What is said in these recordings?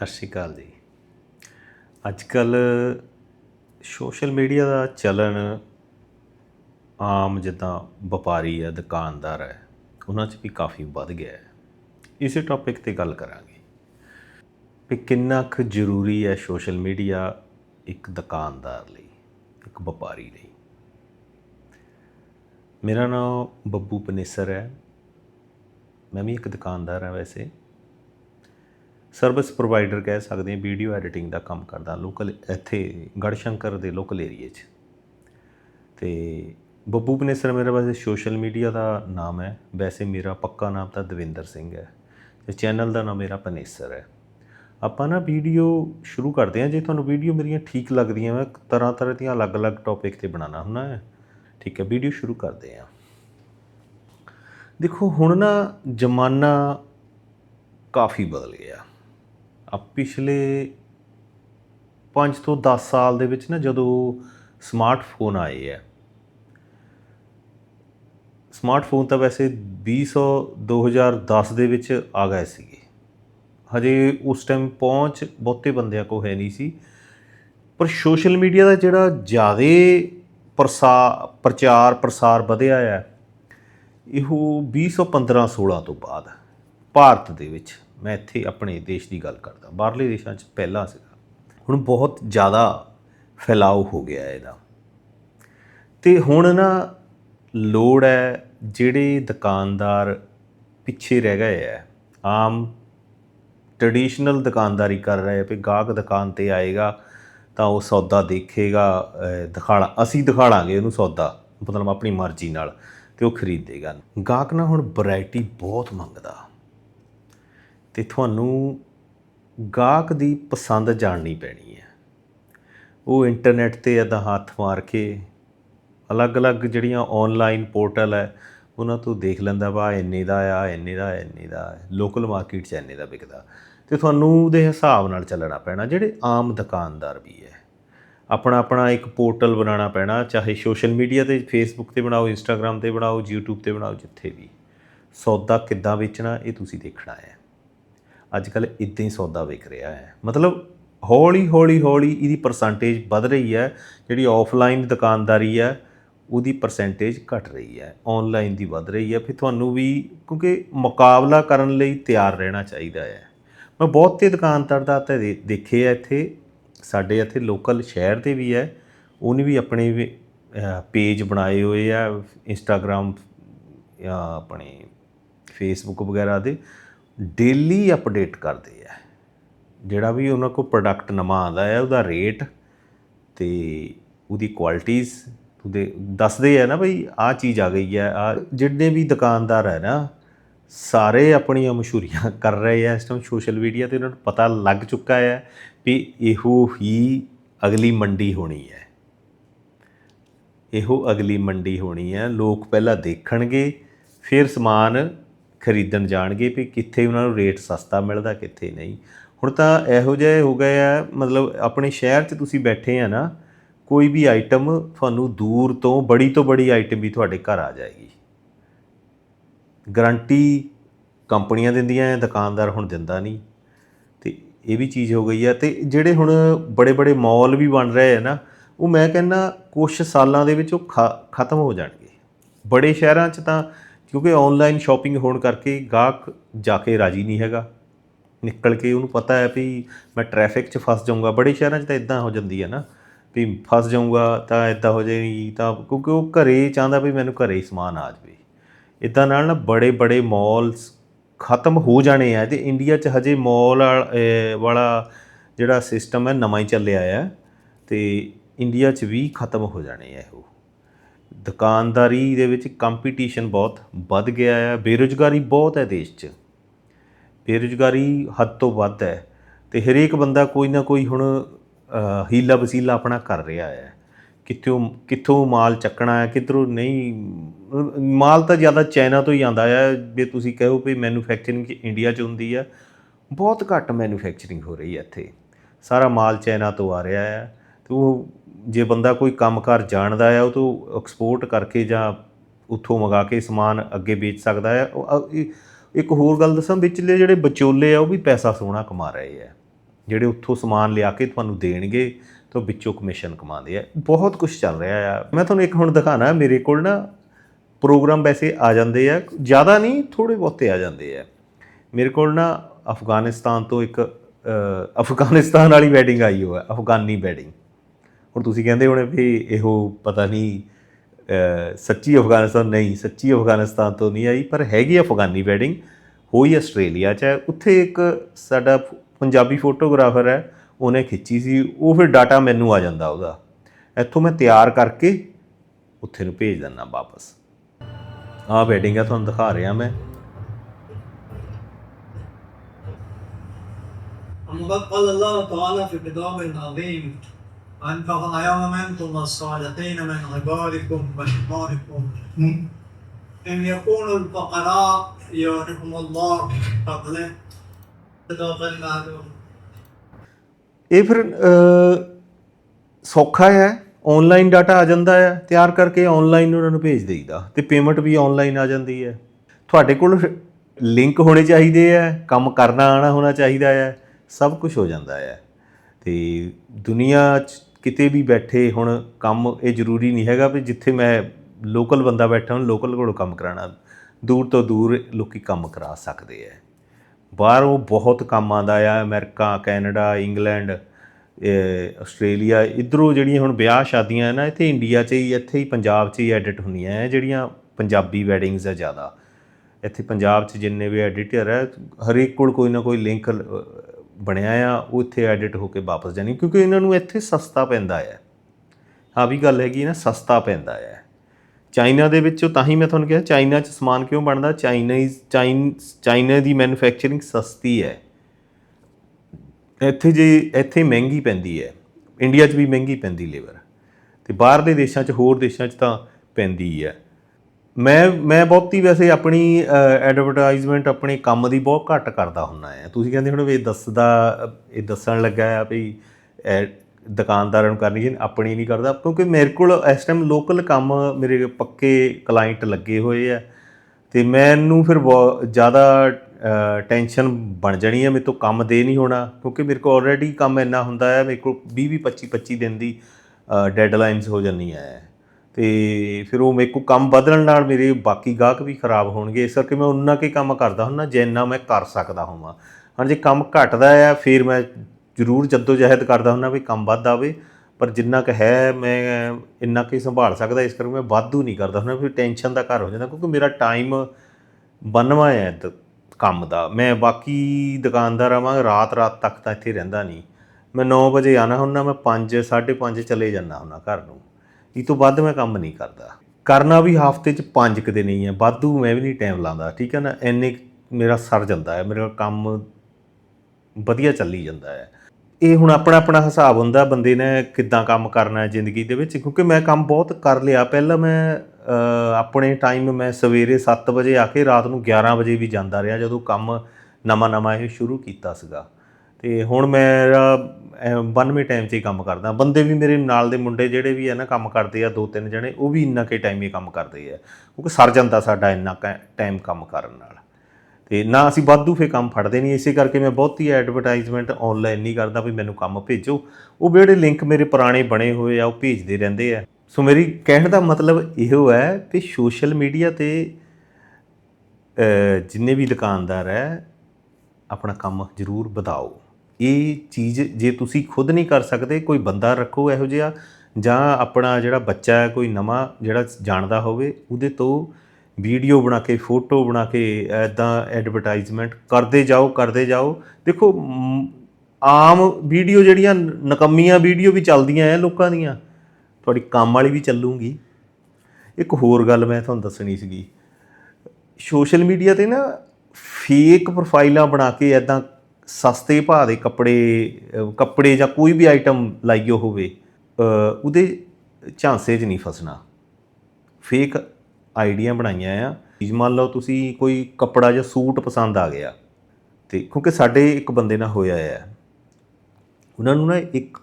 ਸਤਿ ਸ਼੍ਰੀ ਅਕਾਲ ਜੀ। ਅੱਜ ਕੱਲ ਸੋਸ਼ਲ ਮੀਡੀਆ ਦਾ ਚਲਨ ਆਮ ਜਿੱਦਾਂ ਵਪਾਰੀ ਹੈ, ਦੁਕਾਨਦਾਰ ਹੈ, ਉਹਨਾਂ 'ਚ ਵੀ ਕਾਫੀ ਵੱਧ ਗਿਆ ਹੈ। ਇਸੇ ਟੌਪਿਕ ਤੇ ਗੱਲ ਕਰਾਂਗੇ ਵੀ ਕਿੰਨਾ ਕੁ ਜ਼ਰੂਰੀ ਹੈ ਸੋਸ਼ਲ ਮੀਡੀਆ ਇੱਕ ਦੁਕਾਨਦਾਰ ਲਈ, ਇੱਕ ਵਪਾਰੀ ਲਈ। ਮੇਰਾ ਨਾਮ ਬੱਬੂ ਪਨੇਸਰ ਹੈ। ਮੈਂ ਵੀ ਇੱਕ ਦੁਕਾਨਦਾਰ ਹਾਂ ਵੈਸੇ। ਸਰਵਿਸ ਪ੍ਰੋਵਾਈਡਰ ਕਹਿ ਸਕਦੇ ਹਾਂ, ਵੀਡੀਓ ਐਡੀਟਿੰਗ ਦਾ ਕੰਮ ਕਰਦਾ ਲੋਕਲ, ਇੱਥੇ ਗੜਸ਼ੰਕਰ ਦੇ ਲੋਕਲ ਏਰੀਏ 'ਚ। ਤੇ ਬੱਬੂ ਪਨੇਸਰ ਮੇਰੇ ਵਾਸਤੇ ਸੋਸ਼ਲ ਮੀਡੀਆ ਦਾ ਨਾਮ ਹੈ। ਵੈਸੇ ਮੇਰਾ ਪੱਕਾ ਨਾਮ ਤਾਂ ਦਵਿੰਦਰ ਸਿੰਘ ਹੈ ਤੇ ਚੈਨਲ ਦਾ ਨਾਮ ਮੇਰਾ ਪਨੇਸਰ ਹੈ। ਆਪਾਂ ਨਾ ਵੀਡੀਓ ਸ਼ੁਰੂ ਕਰਦੇ ਹਾਂ। ਜੇ ਤੁਹਾਨੂੰ ਵੀਡੀਓ ਮੇਰੀਆਂ ਠੀਕ ਲੱਗਦੀਆਂ, ਮੈਂ ਤਰ੍ਹਾਂ ਤਰ੍ਹਾਂ ਦੀਆਂ ਅਲੱਗ-ਅਲੱਗ ਟੌਪਿਕ ਤੇ ਬਣਾਉਣਾ ਹੁੰਦਾ ਹੈ। ਠੀਕ ਹੈ, ਵੀਡੀਓ ਸ਼ੁਰੂ ਕਰਦੇ ਹਾਂ। ਦੇਖੋ, ਹੁਣ ਨਾ ਜ਼ਮਾਨਾ ਕਾਫੀ ਬਦਲ ਗਿਆ। ਪਿਛਲੇ 5 ਤੋਂ 10 ਸਾਲ ਦੇ ਵਿੱਚ ਨਾ ਜਦੋਂ ਸਮਾਰਟਫੋਨ ਆਏ ਆ। ਸਮਾਰਟਫੋਨ ਤਾਂ ਵੈਸੇ 20 2010 ਦੇ ਵਿੱਚ ਆ ਗਏ ਸੀਗੇ। ਹਜੇ ਉਸ ਟਾਈਮ ਪਹੁੰਚ ਬਹੁਤੇ ਬੰਦਿਆਂ ਕੋ ਹੈ ਨਹੀਂ ਸੀ। ਪਰ ਸੋਸ਼ਲ ਮੀਡੀਆ ਦਾ ਜਿਹੜਾ ਜ਼ਿਆਦਾ ਪ੍ਰਸਾ, ਪ੍ਰਚਾਰ, ਪ੍ਰਸਾਰ ਵਧਿਆ ਹੈ ਇਹੋ 2015 16 ਤੋਂ ਬਾਅਦ, ਭਾਰਤ ਦੇ ਵਿੱਚ। ਮੈਂ ਇੱਥੇ ਆਪਣੇ ਦੇਸ਼ ਦੀ ਗੱਲ ਕਰਦਾ। ਬਾਹਰਲੇ ਦੇਸ਼ਾਂ 'ਚ ਪਹਿਲਾਂ ਸੀਗਾ। ਹੁਣ ਬਹੁਤ ਜ਼ਿਆਦਾ ਫੈਲਾਅ ਹੋ ਗਿਆ ਇਹਦਾ। ਤੇ ਹੁਣ ਨਾ ਲੋੜ ਹੈ ਜਿਹੜੇ ਦੁਕਾਨਦਾਰ ਪਿੱਛੇ ਰਹਿ ਗਏ ਹੈ। ਆਮ ਟ੍ਰੈਡੀਸ਼ਨਲ ਦੁਕਾਨਦਾਰੀ ਕਰ ਰਹੇ ਆ ਵੀ ਗਾਹਕ ਦੁਕਾਨ ਤੇ ਆਏਗਾ ਤਾਂ ਉਹ ਸੌਦਾ ਦੇਖੇਗਾ, ਅਹ, ਦਿਖਾਣਾ, ਅਸੀਂ ਦਿਖਾੜਾਂਗੇ ਉਹਨੂੰ ਸੌਦਾ, ਮਤਲਬ ਆਪਣੀ ਮਰਜ਼ੀ ਨਾਲ ਤੇ ਉਹ ਖਰੀਦੇਗਾ। ਗਾਹਕ ਨਾ ਹੁਣ ਵੈਰਾਈਟੀ ਬਹੁਤ ਮੰਗਦਾ। ਤੇ ਤੁਹਾਨੂੰ ਗਾਹਕ ਦੀ ਪਸੰਦ ਜਾਣਨੀ ਪੈਣੀ ਹੈ। ਉਹ ਇੰਟਰਨੈਟ ਤੇ ਇਦਾਂ ਹੱਥ ਮਾਰ ਕੇ ਅਲੱਗ-ਅਲੱਗ ਜਿਹੜੀਆਂ ਆਨਲਾਈਨ ਪੋਰਟਲ ਹੈ, ਉਹਨਾਂ ਤੋਂ ਦੇਖ ਲੈਂਦਾ ਵਾ ਇੰਨੇ ਦਾ ਆ ਇੰਨੇ ਦਾ ਇੰਨੇ ਦਾ ਲੋਕਲ ਮਾਰਕੀਟ 'ਚ ਇੰਨੇ ਦਾ ਵਿਕਦਾ। ਤੇ ਤੁਹਾਨੂੰ ਉਹਦੇ ਹਿਸਾਬ ਨਾਲ ਚੱਲਣਾ ਪੈਣਾ, ਜਿਹੜੇ ਆਮ ਦੁਕਾਨਦਾਰ ਵੀ ਹੈ। ਆਪਣਾ ਆਪਣਾ ਇੱਕ ਪੋਰਟਲ ਬਣਾਉਣਾ ਪੈਣਾ, ਚਾਹੇ ਸੋਸ਼ਲ ਮੀਡੀਆ ਤੇ ਫੇਸਬੁੱਕ ਤੇ ਬਣਾਓ ਇੰਸਟਾਗ੍ਰam ਤੇ ਬਣਾਓ, YouTube ਤੇ ਬਣਾਓ, ਜਿੱਥੇ ਵੀ। ਸੌਦਾ ਕਿੱਦਾਂ ਵੇਚਣਾ, ਇਹ ਤੁਸੀਂ ਦੇਖਣਾ ਹੈ। ਅੱਜ ਕੱਲ ਇਦਾਂ ਹੀ ਸੌਦਾ ਵਿਕ ਰਿਹਾ ਹੈ। ਮਤਲਬ ਹੌਲੀ ਹੌਲੀ ਹੌਲੀ ਇਹਦੀ ਪਰਸੈਂਟੇਜ ਵੱਧ ਰਹੀ ਹੈ। ਜਿਹੜੀ ਆਫਲਾਈਨ ਦੁਕਾਨਦਾਰੀ ਹੈ, ਉਹਦੀ ਪਰਸੈਂਟੇਜ ਘਟ ਰਹੀ ਹੈ। ਆਨਲਾਈਨ ਦੀ ਵੱਧ ਰਹੀ ਹੈ। ਫਿਰ ਤੁਹਾਨੂੰ ਵੀ ਕਿਉਂਕਿ ਮੁਕਾਬਲਾ ਕਰਨ ਲਈ ਤਿਆਰ ਰਹਿਣਾ ਚਾਹੀਦਾ ਹੈ। ਮੈਂ ਬਹੁਤੇ ਦੁਕਾਨਦਾਰ ਦਾ ਤਾਂ ਦੇ- ਦੇਖੇ ਆ ਇੱਥੇ। ਸਾਡੇ ਇੱਥੇ ਲੋਕਲ ਸ਼ਹਿਰ ਦੇ ਵੀ ਹੈ। ਉਹਨੇ ਵੀ ਆਪਣੇ ਪੇਜ ਬਣਾਏ ਹੋਏ ਆ। ਇੰਸਟਾਗ੍ਰam ਜਾਂ ਆਪਣੇ ਫੇਸਬੁੱਕ ਵਗੈਰਾ ਦੇ। ਡੇਲੀ ਅਪਡੇਟ ਕਰਦੇ ਆ। ਜਿਹੜਾ ਵੀ ਉਹਨਾਂ ਕੋਲ ਪ੍ਰੋਡਕਟ ਨਵਾਂ ਆਉਂਦਾ ਹੈ, ਉਹਦਾ ਰੇਟ ਤੇ ਉਹਦੀ ਕੁਆਲਿਟੀਜ਼ ਉਹਦੇ ਦੱਸਦੇ ਆ ਨਾ ਬਈ ਆਹ ਚੀਜ਼ ਆ ਗਈ ਹੈ ਆ ਜਿੰਨੇ ਵੀ ਦੁਕਾਨਦਾਰ ਹੈ ਨਾ, ਸਾਰੇ ਆਪਣੀਆਂ ਮਸ਼ਹੂਰੀਆਂ ਕਰ ਰਹੇ ਆ। ਇਸ ਟਾਈਮ ਸੋਸ਼ਲ ਮੀਡੀਆ ਤੇ ਉਹਨਾਂ ਨੂੰ ਪਤਾ ਲੱਗ ਚੁੱਕਾ ਹੈ ਵੀ ਇਹੋ ਹੀ ਅਗਲੀ ਮੰਡੀ ਹੋਣੀ ਹੈ। ਇਹੋ ਅਗਲੀ ਮੰਡੀ ਹੋਣੀ ਹੈ। ਲੋਕ ਪਹਿਲਾਂ ਦੇਖਣਗੇ, ਫਿਰ ਸਮਾਨ ਖਰੀਦਣ ਜਾਣਗੇ ਵੀ ਕਿੱਥੇ ਉਹਨਾਂ ਨੂੰ ਰੇਟ ਸਸਤਾ ਮਿਲਦਾ, ਕਿੱਥੇ ਨਹੀਂ। ਹੁਣ ਤਾਂ ਇਹੋ ਜਿਹੇ ਹੋ ਗਏ ਆ, ਮਤਲਬ ਆਪਣੇ ਸ਼ਹਿਰ 'ਚ ਤੁਸੀਂ ਬੈਠੇ ਆ ਨਾ, ਕੋਈ ਵੀ ਆਈਟਮ ਤੁਹਾਨੂੰ ਦੂਰ ਤੋਂ, ਬੜੀ ਤੋਂ ਬੜੀ ਆਈਟਮ ਵੀ ਤੁਹਾਡੇ ਘਰ ਆ ਜਾਏਗੀ। ਗਾਰੰਟੀ ਕੰਪਨੀਆਂ ਦਿੰਦੀਆਂ ਐ, ਦੁਕਾਨਦਾਰ ਹੁਣ ਦਿੰਦਾ ਨਹੀਂ। ਤੇ ਇਹ ਵੀ ਚੀਜ਼ ਹੋ ਗਈ ਆ, ਤੇ ਜਿਹੜੇ ਹੁਣ ਬੜੇ ਬੜੇ ਮਾਲ ਵੀ ਬਣ ਰਹੇ ਆ ਨਾ, ਉਹ ਮੈਂ ਕਹਿੰਦਾ ਕੁਝ ਸਾਲਾਂ ਦੇ ਵਿੱਚ ਉਹ ਖ- ਖਤਮ ਹੋ ਜਾਣਗੇ। ਬੜੇ ਸ਼ਹਿਰਾਂ 'ਚ ਤਾਂ ਕਿਉਂਕਿ ਆਨਲਾਈਨ ਸ਼ਾਪਿੰਗ ਹੋਣ ਕਰਕੇ ਗਾਹਕ ਜਾ ਕੇ ਰਾਜੀ ਨਹੀਂ ਹੈਗਾ। ਨਿਕਲ ਕੇ ਉਹਨੂੰ ਪਤਾ ਹੈ ਵੀ ਮੈਂ ਟ੍ਰੈਫਿਕ 'ਚ ਫਸ ਜਾਊਂਗਾ। ਬੜੇ ਸ਼ਹਿਰਾਂ 'ਚ ਤਾਂ ਇਦਾਂ ਹੋ ਜਾਂਦੀ ਹੈ ਨਾ ਵੀ ਫਸ ਜਾਊਂਗਾ ਤਾਂ ਇਦਾਂ ਹੋ ਜਾਏਗੀ ਤਾਂ ਕਿਉਂਕਿ ਉਹ ਘਰੇ ਚਾਹੁੰਦਾ ਵੀ ਮੈਨੂੰ ਘਰੇ ਹੀ ਸਮਾਨ ਆ ਜਾਵੇ। ਇਦਾਂ ਨਾਲ ਨਾ ਬੜੇ ਬੜੇ ਮਾਲਸ ਖਤਮ ਹੋ ਜਾਣੇ ਆ ਤੇ ਇੰਡੀਆ 'ਚ ਹਜੇ ਮਾਲ ਵਾਲਾ ਜਿਹੜਾ ਸਿਸਟਮ ਹੈ ਨਵਾਂ ਹੀ ਚੱਲਿਆ ਆ ਤੇ ਇੰਡੀਆ 'ਚ ਵੀ ਖਤਮ ਹੋ ਜਾਣੇ ਆ ਉਹ ਦੁਕਾਨਦਾਰੀ ਦੇ ਵਿੱਚ ਕੰਪੀਟੀਸ਼ਨ ਬਹੁਤ ਵੱਧ ਗਿਆ ਹੈ ਬੇਰੁਜ਼ਗਾਰੀ ਬਹੁਤ ਹੈ ਦੇਸ਼ 'ਚ। ਬੇਰੁਜ਼ਗਾਰੀ ਹੱਦ ਤੋਂ ਵੱਧ ਹੈ ਤੇ ਹਰੇਕ ਬੰਦਾ ਕੋਈ ਨਾ ਕੋਈ ਹੁਣ ਹੀਲਾ ਵਸੀਲਾ ਆਪਣਾ ਕਰ ਰਿਹਾ ਹੈ। ਕਿੱਥੋਂ ਕਿੱਥੋਂ ਮਾਲ ਚੱਕਣਾ ਹੈ, ਕਿੱਧਰੋਂ ਨਹੀਂ ਮਾਲ ਤਾਂ ਜ਼ਿਆਦਾ ਚਾਈਨਾ ਤੋਂ ਹੀ ਆਂਦਾ ਹੈ ਜੇ ਤੁਸੀਂ ਕਹੋ ਵੀ ਮੈਨੂਫੈਕਚਰਿੰਗ ਇੰਡੀਆ 'ਚ ਹੁੰਦੀ ਹੈ ਬਹੁਤ ਘੱਟ ਮੈਨੂਫੈਕਚਰਿੰਗ ਹੋ ਰਹੀ ਹੈ ਇੱਥੇ। ਸਾਰਾ ਮਾਲ ਚਾਈਨਾ ਤੋਂ ਆ ਰਿਹਾ ਹੈ ਤੇ ਉਹ ਜੇ ਬੰਦਾ ਕੋਈ ਕੰਮਕਾਰ ਜਾਣਦਾ ਆ, ਉਹ ਤੋਂ ਐਕਸਪੋਰਟ ਕਰਕੇ ਜਾਂ ਉੱਥੋਂ ਮੰਗਾ ਕੇ ਸਮਾਨ ਅੱਗੇ ਵੇਚ ਸਕਦਾ ਹੈ ਇੱਕ ਹੋਰ ਗੱਲ ਦੱਸਾਂ ਵਿਚਲੇ ਜਿਹੜੇ ਵਿਚੋਲੇ ਆ, ਉਹ ਵੀ ਪੈਸਾ ਸੋਹਣਾ ਕਮਾ ਰਹੇ ਆ। ਜਿਹੜੇ ਉੱਥੋਂ ਸਮਾਨ ਲਿਆ ਕੇ ਤੁਹਾਨੂੰ ਦੇਣਗੇ, ਤਾਂ ਵਿੱਚੋਂ ਕਮਿਸ਼ਨ ਕਮਾਉਂਦੇ ਆ। ਬਹੁਤ ਕੁਝ ਚੱਲ ਰਿਹਾ ਆ। ਮੈਂ ਤੁਹਾਨੂੰ ਇੱਕ ਹੁਣ ਦਿਖਾਣਾ, ਮੇਰੇ ਕੋਲ ਨਾ ਪ੍ਰੋਗਰਾਮ ਵੈਸੇ ਆ ਜਾਂਦੇ ਆ, ਜ਼ਿਆਦਾ ਨਹੀਂ ਥੋੜੇ ਬਹੁਤੇ ਆ ਜਾਂਦੇ ਆ। ਮੇਰੇ ਕੋਲ ਨਾ ਅਫਗਾਨਿਸਤਾਨ ਤੋਂ ਇੱਕ ਅਫਗਾਨਿਸਤਾਨ ਵਾਲੀ ਵੈਡਿੰਗ ਆਈ ਹੋਇਆ ਅਫਗਾਨੀ ਵੈਡਿੰਗ ਹੁਣ ਤੁਸੀਂ ਕਹਿੰਦੇ ਹੋਣੇ ਵੀ ਇਹੋ ਪਤਾ ਨਹੀਂ ਸੱਚੀ ਅਫਗਾਨਿਸਤਾਨ ਨਹੀਂ, ਸੱਚੀ ਅਫਗਾਨਿਸਤਾਨ ਤੋਂ ਨਹੀਂ ਆਈ, ਪਰ ਹੈਗੀ ਅਫਗਾਨੀ ਵੈਡਿੰਗ, ਹੋਈ ਆਸਟ੍ਰੇਲੀਆ 'ਚ ਉੱਥੇ ਇੱਕ ਸਾਡਾ ਪੰਜਾਬੀ ਫੋਟੋਗ੍ਰਾਫਰ ਹੈ, ਉਹਨੇ ਖਿੱਚੀ ਸੀ, ਉਹ ਫਿਰ ਡਾਟਾ ਮੈਨੂੰ ਆ ਜਾਂਦਾ ਉਹਦਾ। ਇੱਥੋਂ ਮੈਂ ਤਿਆਰ ਕਰਕੇ ਉੱਥੇ ਨੂੰ ਭੇਜ ਦਿੰਦਾ ਵਾਪਸ। ਆਹ ਵੈਡਿੰਗ ਆ, ਤੁਹਾਨੂੰ ਦਿਖਾ ਰਿਹਾ ਮੈਂ। ਅੱਲਾਹ ਤਾਲਾ ਫਿ ਬਿਦਾਮ ਅਜ਼ੀਮ العظيم أنفق يوما الصالحين من عبادكم وإخوانكم إن يكونوا الفقراء يغنيهم الله فضله صدق المعلوم ਇਹ ਫਿਰ ਅ, ਸੌਖਾ ਹੈ ਆਨਲਾਈਨ ਡਾਟਾ ਆ ਜਾਂਦਾ ਹੈ ਤਿਆਰ ਕਰਕੇ ਆਨਲਾਈਨ ਉਹਨਾਂ ਨੂੰ ਭੇਜ ਦੇਈਦਾ ਤੇ ਪੇਮੈਂਟ ਵੀ ਆਨਲਾਈਨ ਆ ਜਾਂਦੀ ਹੈ ਤੁਹਾਡੇ ਕੋਲ ਲਿੰਕ ਹੋਣੇ ਚਾਹੀਦੇ ਹੈ ਕੰਮ ਕਰਨਾ ਆਣਾ ਹੋਣਾ ਚਾਹੀਦਾ ਹੈ ਸਭ ਕੁਝ ਹੋ ਜਾਂਦਾ ਹੈ ਤੇ ਦੁਨੀਆ 'ਚ ਕਿਤੇ ਵੀ ਬੈਠੇ ਹੁਣ ਕੰਮ ਇਹ ਜ਼ਰੂਰੀ ਨਹੀਂ ਹੈਗਾ ਵੀ ਜਿੱਥੇ ਮੈਂ ਲੋਕਲ ਬੰਦਾ ਬੈਠਾ ਹੁਣ ਲੋਕਲ ਕੋਲੋਂ ਕੰਮ ਕਰਾਣਾ ਦੂਰ ਤੋਂ ਦੂਰ ਲੋਕੀ ਕੰਮ ਕਰਾ ਸਕਦੇ ਹੈ ਬਾਹਰੋਂ ਬਹੁਤ ਕੰਮ ਆਉਂਦਾ ਆ, ਅਮਰੀਕਾ, ਕੈਨੇਡਾ, ਇੰਗਲੈਂਡ ਆਸਟ੍ਰੇਲੀਆ, ਇਧਰੋਂ ਜਿਹੜੀਆਂ ਹੁਣ ਵਿਆਹ ਸ਼ਾਦੀਆਂ ਹੈ ਨਾ, ਇੱਥੇ ਇੰਡੀਆ 'ਚ ਹੀ, ਇੱਥੇ ਹੀ ਪੰਜਾਬ 'ਚ ਹੀ ਐਡਿਟ ਹੁੰਦੀਆਂ ਹੈ ਜਿਹੜੀਆਂ ਪੰਜਾਬੀ ਵੈਡਿੰਗਸ ਆ ਜ਼ਿਆਦਾ। ਇੱਥੇ ਪੰਜਾਬ 'ਚ ਜਿੰਨੇ ਵੀ ਐਡੀਟਰ ਹੈ ਹਰੇਕ ਕੋਲ ਕੋਈ ਨਾ ਕੋਈ ਲਿੰਕ ਬਣਿਆ ਆ, ਉਹ ਇੱਥੇ ਐਡਿਟ ਹੋ ਕੇ ਵਾਪਸ ਜਾਣੀ, ਕਿਉਂਕਿ ਇਹਨਾਂ ਨੂੰ ਇੱਥੇ ਸਸਤਾ ਪੈਂਦਾ ਹੈ ਆ ਵੀ ਗੱਲ ਹੈਗੀ ਨਾ, ਸਸਤਾ ਪੈਂਦਾ ਹੈ ਚਾਈਨਾ ਦੇ ਵਿੱਚੋਂ ਤਾਂ ਹੀ ਮੈਂ ਤੁਹਾਨੂੰ ਕਿਹਾ, ਚਾਈਨਾ 'ਚ ਸਮਾਨ ਕਿਉਂ ਬਣਦਾ? ਚਾਈਨਾਈਜ਼ ਚਾਈਨ, ਚਾਈਨਾ ਦੀ ਮੈਨੂਫੈਕਚਰਿੰਗ ਸਸਤੀ ਹੈ ਇੱਥੇ ਜੇ, ਇੱਥੇ ਮਹਿੰਗੀ ਪੈਂਦੀ ਹੈ ਇੰਡੀਆ 'ਚ ਵੀ ਮਹਿੰਗੀ ਪੈਂਦੀ ਲੇਬਰ। ਤੇ ਬਾਹਰ ਦੇ ਦੇਸ਼ਾਂ 'ਚ, ਹੋਰ ਦੇਸ਼ਾਂ 'ਚ ਤਾਂ ਪੈਂਦੀ ਹੈ ਮੈਂ ਮੈਂ ਬਹੁਤੀ ਵੈਸੇ ਆਪਣੀ ਐਡਵਰਟਾਈਜ਼ਮੈਂਟ ਆਪਣੇ ਕੰਮ ਦੀ ਬਹੁਤ ਘੱਟ ਕਰਦਾ ਹੁੰਨਾ ਹੈ। ਤੁਸੀਂ ਕਹਿੰਦੇ ਹੁਣ ਵੀ ਦੱਸਦਾ, ਇਹ ਦੱਸਣ ਲੱਗਾ ਆ ਵੀ, ਇਹ ਦੁਕਾਨਦਾਰਾਂ ਨੂੰ ਕਰਨੀ ਹੈ, ਆਪਣੀ ਨਹੀਂ ਕਰਦਾ। ਕਿਉਂਕਿ ਮੇਰੇ ਕੋਲ ਇਸ ਟਾਈਮ ਲੋਕਲ ਕੰਮ ਮੇਰੇ ਪੱਕੇ ਕਲਾਇੰਟ ਲੱਗੇ ਹੋਏ ਆ। ਤੇ ਮੈਨੂੰ ਫਿਰ ਬਹੁਤ ਜ਼ਿਆਦਾ ਟੈਨਸ਼ਨ ਬਣ ਜਾਣੀ ਹੈ ਮੇਰੇ ਤੋਂ ਕੰਮ ਦੇ ਨਹੀਂ ਹੋਣਾ। ਕਿਉਂਕਿ ਮੇਰੇ ਕੋਲ ਆਲਰੇਡੀ ਕੰਮ ਇੰਨਾ ਹੁੰਦਾ ਹੈ ਮੇਰੇ ਕੋਲ 20 20 25 25 ਦਿਨ ਦੀ ਡੈਡਲਾਈਨਸ ਹੋ ਜਾਂਦੀਆਂ ਹੈ ਤੇ ਫਿਰ ਉਹ ਮੇਰੇ ਕੋਲ ਕੰਮ ਵਧਣ ਨਾਲ ਮੇਰੇ ਬਾਕੀ ਗਾਹਕ ਵੀ ਖਰਾਬ ਹੋਣਗੇ, ਇਸ ਕਰਕੇ ਮੈਂ ਉਨਾ ਕੇ ਕੰਮ ਕਰਦਾ ਹੁੰਦਾ ਜਿੰਨਾ ਮੈਂ ਕਰ ਸਕਦਾ ਹੋਵਾਂ। ਹਾਂ, ਜੇ ਕੰਮ ਘਟਦਾ ਆ, ਫਿਰ ਮੈਂ ਜ਼ਰੂਰ ਜੱਦੋ ਜਹਿਦ ਕਰਦਾ ਹੁੰਦਾ ਵੀ ਕੰਮ ਵੱਧ ਆਵੇ, ਪਰ ਜਿੰਨਾ ਕੁ ਹੈ ਮੈਂ ਇੰਨਾ ਕੁ ਹੀ ਸੰਭਾਲ ਸਕਦਾ, ਇਸ ਕਰਕੇ ਮੈਂ ਵਾਧੂ ਨਹੀਂ ਕਰਦਾ ਹੁੰਦਾ, ਫਿਰ ਟੈਨਸ਼ਨ ਦਾ ਘਰ ਹੋ ਜਾਂਦਾ, ਕਿਉਂਕਿ ਮੇਰਾ ਟਾਈਮ ਬੰਨਵਾ ਹੈ ਦ- ਕੰਮ ਦਾ। ਮੈਂ ਬਾਕੀ ਦੁਕਾਨਦਾਰ ਆਵਾਂ, ਰਾਤ ਰਾਤ ਤੱਕ ਤਾਂ ਇੱਥੇ ਰਹਿੰਦਾ ਨਹੀਂ। ਮੈਂ 9 ਵਜੇ ਆਣਾ ਹੁੰਦਾ, ਮੈਂ 5 5:30 ਚਲੇ ਜਾਂਦਾ ਹੁੰਦਾ ਘਰ ਨੂੰ। ਇਹ ਤੋਂ ਵੱਧ ਮੈਂ ਕੰਮ ਨਹੀਂ ਕਰਦਾ। ਕਰਨਾ ਵੀ ਹਫ਼ਤੇ 'ਚ 5 ਕੁ ਦਿਨ ਹੀ ਹੈ ਵਾਧੂ ਮੈਂ ਵੀ ਨਹੀਂ ਟਾਈਮ ਲਾਉਂਦਾ, ਠੀਕ ਹੈ ਨਾ? ਇੰਨੇ ਮੇਰਾ ਸਰ ਜਾਂਦਾ ਹੈ, ਮੇਰਾ ਕੰਮ ਵਧੀਆ ਚੱਲੀ ਜਾਂਦਾ ਹੈ। ਇਹ ਹੁਣ ਆਪਣਾ ਆਪਣਾ ਹਿਸਾਬ ਹੁੰਦਾ ਬੰਦੇ ਨੇ ਕਿੱਦਾਂ ਕੰਮ ਕਰਨਾ ਹੈ ਜ਼ਿੰਦਗੀ ਦੇ ਵਿੱਚ, ਕਿਉਂਕਿ ਮੈਂ ਕੰਮ ਬਹੁਤ ਕਰ ਲਿਆ। ਪਹਿਲਾਂ ਮੈਂ ਆਪਣੇ ਟਾਈਮ ਮੈਂ ਸਵੇਰੇ 7 ਵਜੇ ਆ ਕੇ ਰਾਤ ਨੂੰ 11 ਵਜੇ ਵੀ ਜਾਂਦਾ ਰਿਹਾ, ਜਦੋਂ ਕੰਮ ਨਵਾਂ ਨਵਾਂ ਇਹ ਸ਼ੁਰੂ ਕੀਤਾ ਸੀਗਾ। ਤੇ ਹੁਣ ਮੇਰਾ 92 ਟਾਈਮ 'ਚ ਹੀ ਕੰਮ ਕਰਦਾ। ਬੰਦੇ ਵੀ ਮੇਰੇ ਨਾਲ ਦੇ ਮੁੰਡੇ ਜਿਹੜੇ ਵੀ ਆ ਨਾ ਕੰਮ ਕਰਦੇ ਆ ਦੋ ਤਿੰਨ ਜਣੇ, ਉਹ ਵੀ ਇੰਨਾ ਕੇ ਟਾਈਮ ਹੀ ਕੰਮ ਕਰਦੇ ਆ। ਕਿਉਂਕਿ ਸਰ ਜਾਂਦਾ ਸਾਡਾ ਇੰਨਾ ਟਾਈਮ ਕੰਮ ਕਰਨ ਨਾਲ। ਤੇ ਨਾ ਅਸੀਂ ਵਾਧੂ ਫੇ ਕੰਮ ਫੜਦੇ ਨਹੀਂ, ਇਸੇ ਕਰਕੇ ਮੈਂ ਬਹੁਤੀ ਐਡਵਰਟਾਈਜ਼ਮੈਂਟ ਆਨਲਾਈਨ ਨਹੀਂ ਕਰਦਾ ਵੀ ਮੈਨੂੰ ਕੰਮ ਭੇਜੋ। ਉਹ ਜਿਹੜੇ ਲਿੰਕ ਮੇਰੇ ਪੁਰਾਣੇ ਬਣੇ ਹੋਏ ਆ, ਉਹ ਭੇਜਦੇ ਰਹਿੰਦੇ ਆ। ਸੋ ਮੇਰੀ ਕਹਿਣ ਦਾ ਮਤਲਬ ਇਹੋ ਹੈ ਕਿ ਸੋਸ਼ਲ ਮੀਡੀਆ ਤੇ ਜਿੰਨੇ ਵੀ ਦੁਕਾਨਦਾਰ ਹੈ, ਆਪਣਾ ਕੰਮ ਜ਼ਰੂਰ ਵਧਾਓ। ਇਹ ਚੀਜ਼ ਜੇ ਤੁਸੀਂ ਖੁਦ ਨਹੀਂ ਕਰ ਸਕਦੇ, ਕੋਈ ਬੰਦਾ ਰੱਖੋ ਇਹੋ ਜਿਹਾ ਜਾਂ ਆਪਣਾ ਜਿਹੜਾ ਬੱਚਾ ਹੈ, ਕੋਈ ਨਵਾਂ ਜਿਹੜਾ ਜਾਣਦਾ ਹੋਵੇ, ਉਹਦੇ ਤੋਂ ਵੀਡੀਓ ਬਣਾ ਕੇ, ਫੋਟੋ ਬਣਾ ਕੇ ਐਦਾਂ ਐਡਵਰਟਾਈਜ਼ਮੈਂਟ ਕਰਦੇ ਜਾਓ ਕਰਦੇ ਜਾਓ। ਦੇਖੋ ਆਮ ਵੀਡੀਓ ਜਿਹੜੀਆਂ ਨਕੰਮੀਆਂ ਵੀਡੀਓ ਵੀ ਚੱਲਦੀਆਂ ਐ ਲੋਕਾਂ ਦੀਆਂ, ਤੁਹਾਡੀ ਕੰਮ ਵਾਲੀ ਵੀ ਚੱਲੂਗੀ। ਇੱਕ ਹੋਰ ਗੱਲ ਮੈਂ ਤੁਹਾਨੂੰ ਦੱਸਣੀ ਸੀਗੀ। ਸੋਸ਼ਲ ਮੀਡੀਆ ਤੇ ਨਾ ਫੇਕ ਪ੍ਰੋਫਾਈਲਾਂ ਬਣਾ ਕੇ ਐਦਾਂ ਸਸਤੇ ਭਾਅ ਦੇ ਕੱਪੜੇ ਕੱਪੜੇ ਜਾਂ ਕੋਈ ਵੀ ਆਈਟਮ ਲਾਈਓ ਹੋਵੇ ਉਹਦੇ ਝਾਂਸੇ 'ਚ ਨਹੀਂ ਫਸਣਾ। ਫੇਕ ਆਈਡੀਆਂ ਬਣਾਈਆਂ ਆ। ਚੀਜ਼ ਮੰਨ ਲਓ ਤੁਸੀਂ ਕੋਈ ਕੱਪੜਾ ਜਾਂ ਸੂਟ ਪਸੰਦ ਆ ਗਿਆ, ਤੇ ਕਿਉਂਕਿ ਸਾਡੇ ਇੱਕ ਬੰਦੇ ਨਾਲ ਹੋਇਆ ਹੈ ਉਹਨਾਂ ਨੂੰ ਨਾ ਇੱਕ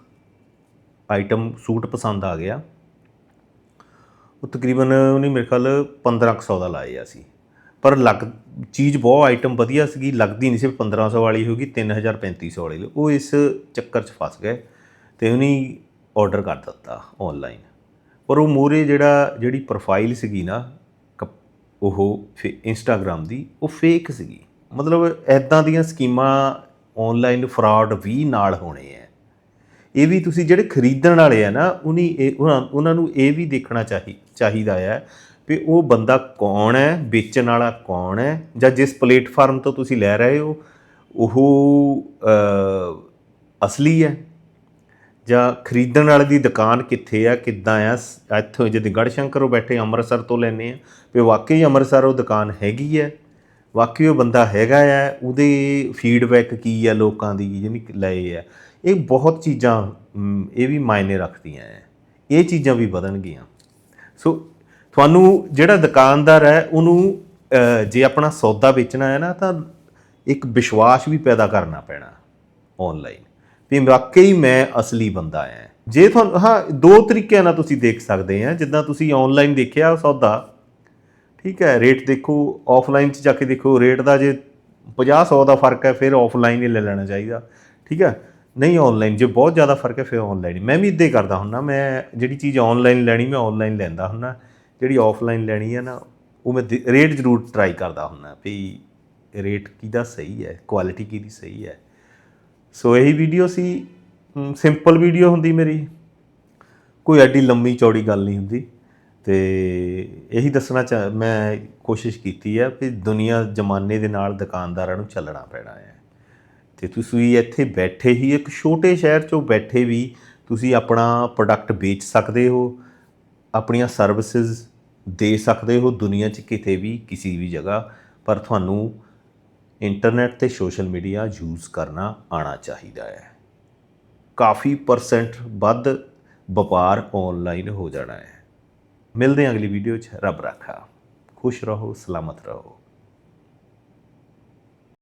ਆਈਟਮ ਸੂਟ ਪਸੰਦ ਆ ਗਿਆ। ਉਹ ਤਕਰੀਬਨ ਉਹਨੇ ਮੇਰੇ ਖਿਆਲ 1500 ਦਾ ਲਾਇਆ ਸੀ। ਪਰ ਲੱਗ ਚੀਜ਼ ਬਹੁਤ ਆਈਟਮ ਵਧੀਆ ਸੀਗੀ, ਲੱਗਦੀ ਨਹੀਂ ਸੀ ਵੀ 1500 ਵਾਲੀ ਹੋਗੀ 3000 3500 ਵਾਲੀ। ਉਹ ਇਸ ਚੱਕਰ 'ਚ ਫਸ ਗਏ ਤੇ ਉਹਨੇ ਆਰਡਰ ਕਰ ਦਿੱਤਾ ਆਨਲਾਈਨ ਪਰ ਉਹ ਮੂਰੇ ਜਿਹੜਾ, ਜਿਹੜੀ ਪ੍ਰੋਫਾਈਲ ਸੀਗੀ ਨਾ, ਕਪ- ਉਹ ਇੰਸਟਾਗ੍ਰam ਦੀ, ਉਹ ਫੇਕ ਸੀਗੀ। ਮਤਲਬ ਐਦਾਂ ਦੀਆਂ ਸਕੀਮਾਂ ਆਨਲਾਈਨ ਫਰਾਡ ਵੀ ਨਾਲ ਹੋਣੇ ਆ ਇਹ ਵੀ ਤੁਸੀਂ ਜਿਹੜੇ ਖਰੀਦਣ ਵਾਲੇ ਆ ਨਾ ਉਨੀ ਇਹ, ਉਹਨਾਂ ਉਹਨਾਂ ਨੂੰ ਇਹ ਵੀ ਦੇਖਣਾ ਚਾਹੀ, ਚਾਹੀਦਾ ਹੈ ਵੀ ਉਹ ਬੰਦਾ ਕੌਣ ਹੈ, ਵੇਚਣ ਵਾਲਾ ਕੌਣ ਹੈ ਜਾਂ ਜਿਸ ਪਲੇਟਫਾਰਮ ਤੋਂ ਤੁਸੀਂ ਲੈ ਰਹੇ ਹੋ, ਉਹ ਅਸਲੀ ਹੈ? ਜਾਂ ਖਰੀਦਣ ਵਾਲੇ ਦੀ ਦੁਕਾਨ ਕਿੱਥੇ ਆ, ਕਿੱਦਾਂ ਆ, ਸ- ਇੱਥੋਂ ਜਦ ਗੜਸ਼ੰਕਰੋਂ ਬੈਠੇ ਅੰਮ੍ਰਿਤਸਰ ਤੋਂ ਲੈਨੇ ਆ, ਵੀ ਵਾਕਈ ਅੰਮ੍ਰਿਤਸਰ ਉਹ ਦੁਕਾਨ ਹੈਗੀ ਹੈ? ਵਾਕਈ ਉਹ ਬੰਦਾ ਹੈਗਾ ਆ, ਉਹਦੇ ਫੀਡਬੈਕ ਕੀ ਆ ਲੋਕਾਂ ਦੀ ਜਿਹਨੇ ਲਏ ਆ? ਇਹ ਬਹੁਤ ਚੀਜ਼ਾਂ ਇਹ ਵੀ ਮਾਇਨੇ ਰੱਖਦੀਆਂ ਹੈ ਇਹ ਚੀਜ਼ਾਂ ਵੀ ਵਧਣਗੀਆਂ। ਸੋ ਤੁਹਾਨੂੰ ਜਿਹੜਾ ਦੁਕਾਨਦਾਰ ਹੈ, ਉਹਨੂੰ ਜੇ ਆਪਣਾ ਸੌਦਾ ਵੇਚਣਾ ਹੈ ਨਾ, ਤਾਂ ਇੱਕ ਵਿਸ਼ਵਾਸ ਵੀ ਪੈਦਾ ਕਰਨਾ ਪੈਣਾ ਆਨਲਾਈਨ ਵੀ ਵਾਕਈ ਮੈਂ ਅਸਲੀ ਬੰਦਾ ਆ ਜੇ ਤੁਹਾਨੂੰ, ਹਾਂ, ਦੋ ਤਰੀਕਿਆਂ ਨਾਲ ਤੁਸੀਂ ਦੇਖ ਸਕਦੇ ਆ ਜਿੱਦਾਂ ਤੁਸੀਂ ਆਨਲਾਈਨ ਦੇਖਿਆ ਸੌਦਾ, ਠੀਕ ਹੈ ਰੇਟ ਦੇਖੋ ਆਫਲਾਈਨ 'ਚ ਜਾ ਕੇ ਦੇਖੋ ਰੇਟ ਦਾ ਜੇ 50 100 ਦਾ ਫ਼ਰਕ ਹੈ, ਫਿਰ ਆਫਲਾਈਨ ਹੀ ਲੈ ਲੈਣਾ ਚਾਹੀਦਾ, ਠੀਕ ਹੈ। ਨਹੀਂ ਆਨਲਾਈਨ ਜੇ ਬਹੁਤ ਜ਼ਿਆਦਾ ਫ਼ਰਕ ਹੈ, ਫਿਰ ਆਨਲਾਈਨ ਮੈਂ ਵੀ ਇਦਾਂ ਹੀ ਕਰਦਾ ਹੁੰਨਾ ਮੈਂ ਜਿਹੜੀ ਚੀਜ਼ ਆਨਲਾਈਨ ਲੈਣੀ, ਮੈਂ ਆਨਲਾਈਨ ਲੈਂਦਾ ਹੁੰਨਾ ਜਿਹੜੀ ਆਫਲਾਈਨ ਲੈਣੀ ਹੈ ਨਾ, ਉਹ ਮੈਂ ਦੇ- ਰੇਟ ਜ਼ਰੂਰ ਟਰਾਈ ਕਰਦਾ ਹੁੰਦਾ ਵੀ ਰੇਟ ਕਿਹਦਾ ਸਹੀ ਹੈ ਕੁਆਲਿਟੀ ਕਿਹਦੀ ਸਹੀ ਹੈ। ਸੋ ਇਹੀ ਵੀਡੀਓ ਸੀ ਸਿੰਪਲ ਵੀਡੀਓ ਹੁੰਦੀ ਮੇਰੀ। ਕੋਈ ਐਡੀ ਲੰਮੀ ਚੌੜੀ ਗੱਲ ਨਹੀਂ ਹੁੰਦੀ। ਤੇ ਇਹੀ ਦੱਸਣਾ ਚਾਹ ਮੈਂ ਕੋਸ਼ਿਸ਼ ਕੀਤੀ ਹੈ ਕਿ ਦੁਨੀਆ ਜ਼ਮਾਨੇ ਦੇ ਨਾਲ ਦੁਕਾਨਦਾਰਾਂ ਨੂੰ ਚੱਲਣਾ ਪੈਣਾ ਹੈ। ਤੇ ਤੁਸੀਂ ਇੱਥੇ ਬੈਠੇ ਹੀ ਇੱਕ ਛੋਟੇ ਸ਼ਹਿਰ 'ਚੋਂ ਬੈਠੇ ਵੀ ਤੁਸੀਂ ਆਪਣਾ ਪ੍ਰੋਡਕਟ ਵੇਚ ਸਕਦੇ ਹੋ। ਆਪਣੀਆਂ ਸਰਵਿਸਿਜ਼ ਦੇ ਸਕਦੇ ਹੋ ਦੁਨੀਆ 'ਚ ਕਿਤੇ ਵੀ, ਕਿਸੇ ਵੀ ਜਗ੍ਹਾ, ਪਰ ਤੁਹਾਨੂੰ ਇੰਟਰਨੈਟ ਤੇ ਸੋਸ਼ਲ ਮੀਡੀਆ ਯੂਜ਼ ਕਰਨਾ ਆਣਾ ਚਾਹੀਦਾ ਹੈ। ਕਾਫੀ ਪਰਸੈਂਟ ਵੱਧ ਵਪਾਰ ਆਨਲਾਈਨ ਹੋ ਜਾਣਾ ਹੈ। ਮਿਲਦੇ ਹਾਂ ਅਗਲੀ ਵੀਡੀਓ 'ਚ। ਰੱਬ ਰਾਖਾ। ਖੁਸ਼ ਰਹੋ, ਸਲਾਮਤ ਰਹੋ।